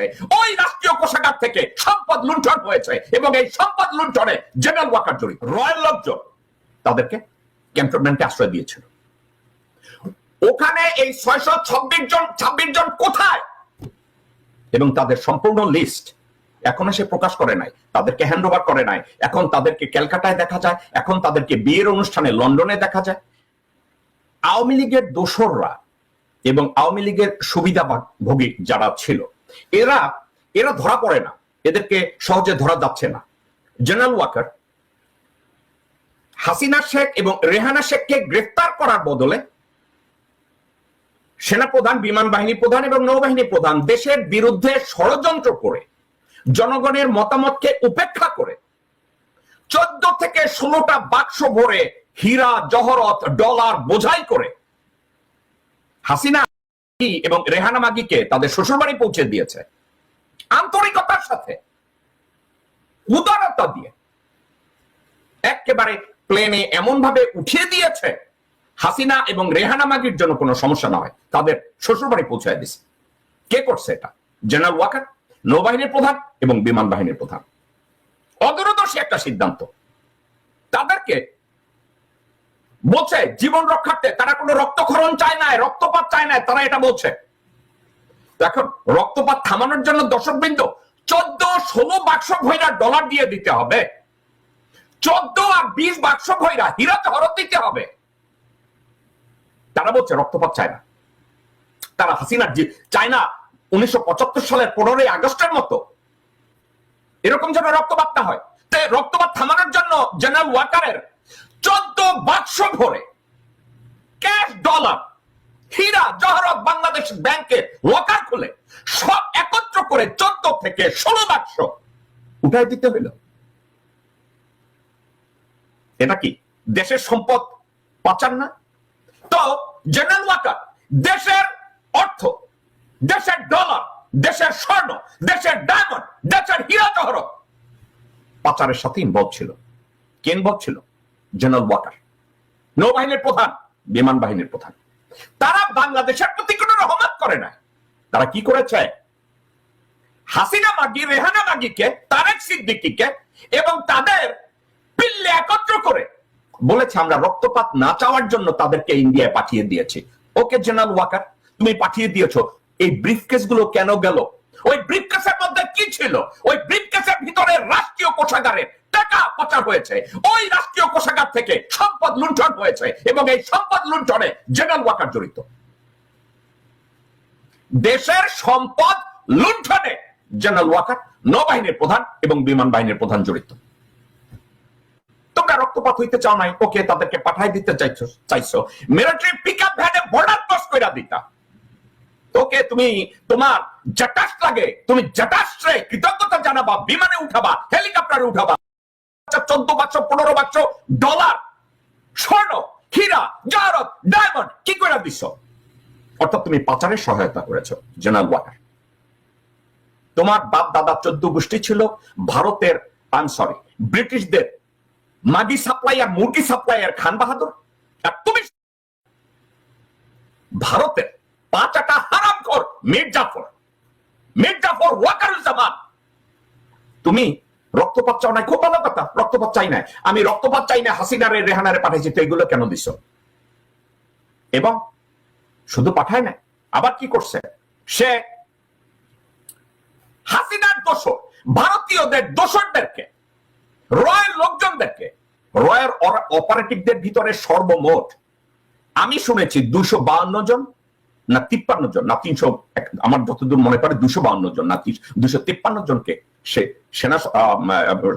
হয়েছে। ওই রাষ্ট্রীয় কোষাগার থেকে সম্পদ লুণ্ঠন হয়েছে এবং এই সম্পদ লুণ্ঠনে জেনারেল ওয়াকার জড়িত রয়্যাল লোকজন তাদেরকে ক্যান্টনমেন্টে আশ্রয় দিয়েছিল। ওখানে এই ছয়শো ছাব্বিশ জন ছাব্বিশ জন কোথায়? এবং তাদের সম্পূর্ণ লিস্ট এখনও সে প্রকাশ করে নাই, তাদেরকে হ্যান্ড ওভার করে নাই। এখন তাদেরকে ক্যালকাটায় দেখা যায়, এখন তাদেরকে বিয়ের অনুষ্ঠানে লন্ডনে দেখা যায়। আওয়ামী লীগের দোসররা এবং আওয়ামী লীগের সুবিধাভোগী যারা ছিল এরা এরা ধরা পড়ে না। এদেরকে সহজে ধরা যাচ্ছে না। জেনারেল ওয়াকার হাসিনা শেখ এবং রেহানা শেখকে গ্রেফতার করার বদলে সেনাপ্রধান, বিমান বাহিনী প্রধান এবং নৌবাহিনী প্রধান দেশের বিরুদ্ধে ষড়যন্ত্র করে, জনগণের মতামতকে উপেক্ষা করে, চোদ্দ থেকে ষোলোটা বাক্স ভরে হীরা, জহরত, ডলার বোঝাই করে হাসিনা এবং রেহানা মাগিকে তাদের শ্বশুরবাড়ি পৌঁছে দিয়েছে। আন্তরিকতার সাথে, উদারতা দিয়ে, একেবারে প্লেনে এমন ভাবে উঠিয়ে দিয়েছে, হাসিনা এবং রেহানা মাগির জন্য কোনো সমস্যা না হয়। তাদের শ্বশুরবাড়ি পৌঁছায় দিছে কে করছে এটা? জেনারেল ওয়াকার, নৌবাহিনীর প্রধান এবং বিমান বাহিনীর প্রধান। অদূরদর্শী একটা সিদ্ধান্ত। তাদেরকে বলছে, জীবন রক্ষার্থে তারা কোনো রক্তক্ষরণ চায় না রক্তপাত চায় না তারা এটা বলছে। এখন রক্তপাত থামানোর জন্য দর্শক বৃন্দ চোদ্দ ষোলো বাক্স ভৈরা ডলার দিয়ে দিতে হবে। চোদ্দ আর বিশ বাক্স ভৈরা হীরা হরত দিতে হবে। তারা বলছে, রক্তপাত চায় না। তারা হাসিনার চায় না উনিশশো সালের পনেরোই আগস্টের মতো। এরকম যেন রক্তপাত না হয়। রক্তপাত থামানোর জন্য জেনারেল ওয়াকারের চোদ্দ বাক্স ভরে ক্যাশ ডলার হীরা, জহরত বাংলাদেশ লকার খুলে সব একত্র করে চোদ্দ থেকে ষোলো বাক্স উঠাই দিতে হইল। এটা কি? দেশের সম্পদ পাচার না? তো জেনারেল ওয়াকার দেশের অর্থ, দেশের ডলার দেশের স্বর্ণ, দেশের ডায়মন্ড দেশের হীরা, জহরত, পাচারের সাথে ইনভলভ ছিল। কে ইনভলভ ছিল? জেনারেল ওয়াকার নৌবাহিনীর প্রধান, বিমান বাহিনীর প্রধান। তারা বাংলাদেশের প্রতি কোনো রহমত করে না। তারা কি করেছে? হাসিনা মাগি, রেহানা মাগিকে, তারেক সিদ্দিকিকে এবং তাদের পিল্লে একত্র করে বলেছে, আমরা রক্তপাত না চাওয়ার জন্য তাদেরকে ইন্ডিয়ায় পাঠিয়ে দিয়েছি। ওকে জেনারেল ওয়াকার তুমি পাঠিয়ে দিয়েছ। এই ব্রিফকেসগুলো কেন গেল? ওই ব্রিফকেসের মধ্যে কি ছিল? ওই ব্রিফকেসের ভিতরে রাষ্ট্রীয় কোষাগারে টাকা পাচার হয়েছে। ওই রাষ্ট্রীয় কোষাগার থেকে সম্পদ লুণ্ঠন হয়েছে এবং এই সম্পদ লুণ্ঠনে জেনারেল ওয়াকার জড়িত। দেশের সম্পদ লুণ্ঠনে জেনারেল ওয়াকার, নৌবাহিনীর প্রধান এবং বিমান বাহিনীর প্রধান জড়িত। তোমরা রক্তপাত হইতে চাও নাই, ওকে তাদেরকে পাঠাই দিতে চাইছো চাইছো। মিলিটারি পিক আপ ভ্যানে বর্ডার ক্রস করে দিতা। তোকে তুমি, তোমার জটাস লাগে, তুমি জটাসে কৃতজ্ঞতা জানাবা, বিমানে উঠাবা, হেলিকপ্টারে উঠাবা। চোদ্দ বাক্স, পনেরো বাক্স, ডলার, স্বর্ণ, হীরা জারত ডায়মন্ড, কি করে দিছ অর্থাৎ তুমি পাচারের সহায়তা করেছ, জেনারেল ওয়াটার। তোমার বাপ দাদা চোদ্দ গোষ্ঠী ছিল, ভারতের আই সরি ব্রিটিশদের মাগি সাপ্লাইয়ার, মুরগি সাপ্লাইয়ার খান বাহাদুর। আর তুমি ভারতের পাঁচাটা হারাম কর মির্জাফর মির্জাফর ওয়াকারুজ্জামান। তুমি রক্তপাত চাও নাই খুব ভালো কথা, রক্তপাত চাই নাই। আমি রক্তপাত চাই না হাসিনারে, রেহানারে পাঠাইছি, তো এগুলো কেন দিছ? এবং শুধু পাঠায় না আবার কি করছে? সে হাসিনার দোষর, ভারতীয়দের দোষরদেরকে, রয়ের লোকজনদেরকে, রয়ের অপারেটিভদের ভিতরে সর্বমোট, আমি শুনেছি দুশো জন, না তিপ্পান্ন জন, না তিনশো আমার যতদূর মনে পড়ে দুশো বাউন্ন জন, না দুশো তিপ্পান্ন জনকে সে, সেনা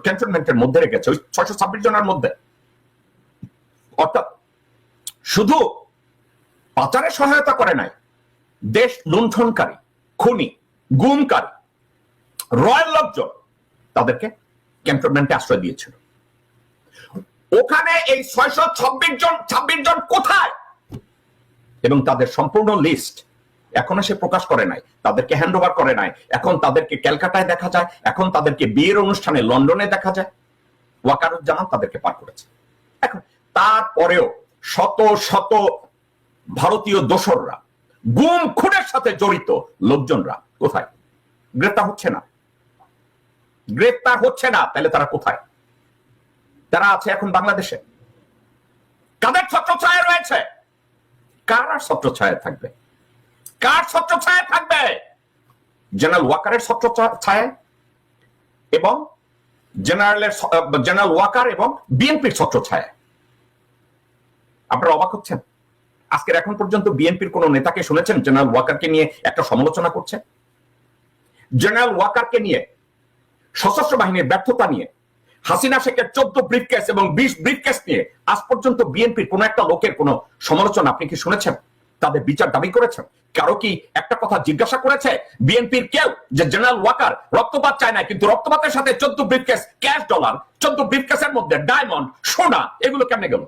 ক্যান্টনমেন্টের মধ্যে রেখেছে, ওই ছয়শো ছাব্বিশ জনের মধ্যে। অর্থাৎ শুধু পাচারে সহায়তা করে নাই, দেশ লুণ্ঠনকারী, খুনি, গুমকারী, রয়্যাল লোকজন তাদেরকে ক্যান্টনমেন্টে আশ্রয় দিয়েছিল। ওখানে এই ছয়শো ছাব্বিশ জন ছাব্বিশ জন কোথায়? এবং তাদের সম্পূর্ণ লিস্ট এখনও সে প্রকাশ করে নাই, তাদেরকে হ্যান্ড ওভার করে নাই, এখন তাদেরকে ক্যালকাটায় দেখা যায়, এখন তাদেরকে বিয়ের অনুষ্ঠানে লন্ডনে দেখা যায়। ওয়াকারুজ্জামান তাদেরকে পার করেছে। এখন তারপরেও শত শত ভারতীয় দোসররা, গুম খুনের সাথে জড়িত লোকজনরা কোথায়? গ্রেপ্তার হচ্ছে না। গ্রেপ্তার হচ্ছে না, তাহলে তারা কোথায়? তারা আছে এখন বাংলাদেশে। কাদের ছত্রছায়া রয়েছে? কারা ছত্রছায়া থাকবে? কার ছত্রছায়া থাকবে? জেনারেল ওয়াকারের ছত্রছায়া এবং জেনারেলের জেনারেল ওয়াকার এবং বিএনপির ছত্রছায়া আপনারা অবাক হচ্ছেন? আজকের এখন পর্যন্ত বিএনপির কোন নেতাকে শুনেছেন? জেনারেল ওয়াকারকে নিয়ে একটা সমালোচনা করছে? জেনারেল ওয়াকারকে নিয়ে, সশস্ত্র বাহিনীর ব্যর্থতা নিয়ে, হাসিনা শেখের চোদ্দ ব্রিফকেস এবং বিশ ব্রিফকেস নিয়ে আজ পর্যন্ত বিএনপির কোন একটা লোকের কোন সমালোচনা আপনি কি শুনেছেন? তাদের বিচার দাবি করেছেন। কারও কি একটা কথা জিজ্ঞাসা করেছে? বিএনপির কেউ? যে জেনারেল ওয়াকার, রক্তপাত চায় না কিন্তু রক্তপাতের সাথে চোদ্দ ব্রিফকেস ক্যাশ ডলার চোদ্দ ব্রিফকেসের মধ্যে ডায়মন্ড সোনা, এগুলো কেমনে গেল?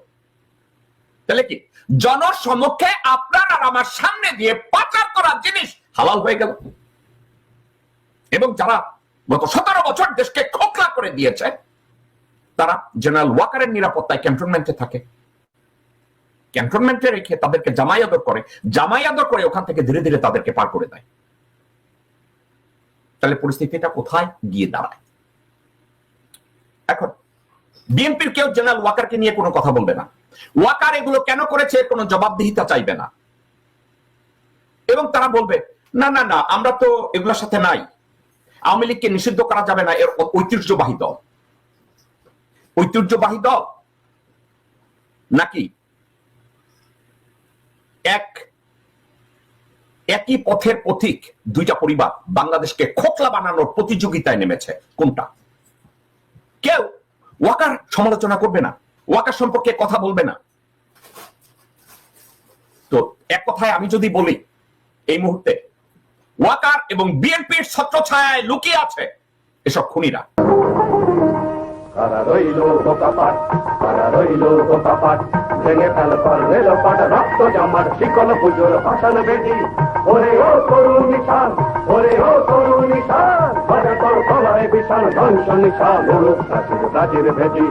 তাহলে কি? জনসমক্ষে আপনার আর আমার সামনে দিয়ে পাচার করা জিনিস হালাল হয়ে গেল। এবং যারা গত সতেরো বছর দেশকে খোকলা করে দিয়েছে, তারা জেনারেল ওয়াকারের নিরাপত্তায় ক্যান্টনমেন্টে থাকে। ক্যান্টনমেন্টে রেখে তাদেরকে জামাই আদর করে, জামাই আদর করে ওখান থেকে ধীরে ধীরে তাদেরকে পার করে দেয়। তাহলে পরিস্থিতিটা কোথায়? গিয়ে দাঁড়ায়। এখন, বিএনপির কেউ জেনারেল ওয়াকারকে নিয়ে কোনো কথা বলবে না। ওয়াকার এগুলো কেন করেছে কোনো জবাবদিহিতা চাইবে না। এবং তারা বলবে, না না না, আমরা তো এগুলোর সাথে নাই। আওয়ামী লীগকে নিষিদ্ধ করা যাবে না, এর ঐতিহ্যবাহী দল। ঐতিহ্যবাহী দল? নাকি এক, একই পথের পথিক দুইটা পরিবার বাংলাদেশকে খোকলা বানানোর প্রতিযোগিতায় নেমেছে। কোনটা? কেউ ওয়াকার সমালোচনা করবে না, ওয়াকার সম্পর্কে কথা বলবে না। তো এক কথায় আমি যদি বলি, এই মুহূর্তে ওয়াকার এবং বিএনপির ছত্রছায়ায় লুকিয়ে আছে এসব খুনিরা। রইল ভেঙে ফেল কর রেল পাট রক্ত জামার শিকল পুজোর ভাষণ বেদি ওরে ও করুণ নিশান, ওরে ও করুণ নিশান করে তোর গলায় বিশাল ধ্বংস নিশান প্রাচীর ভেদি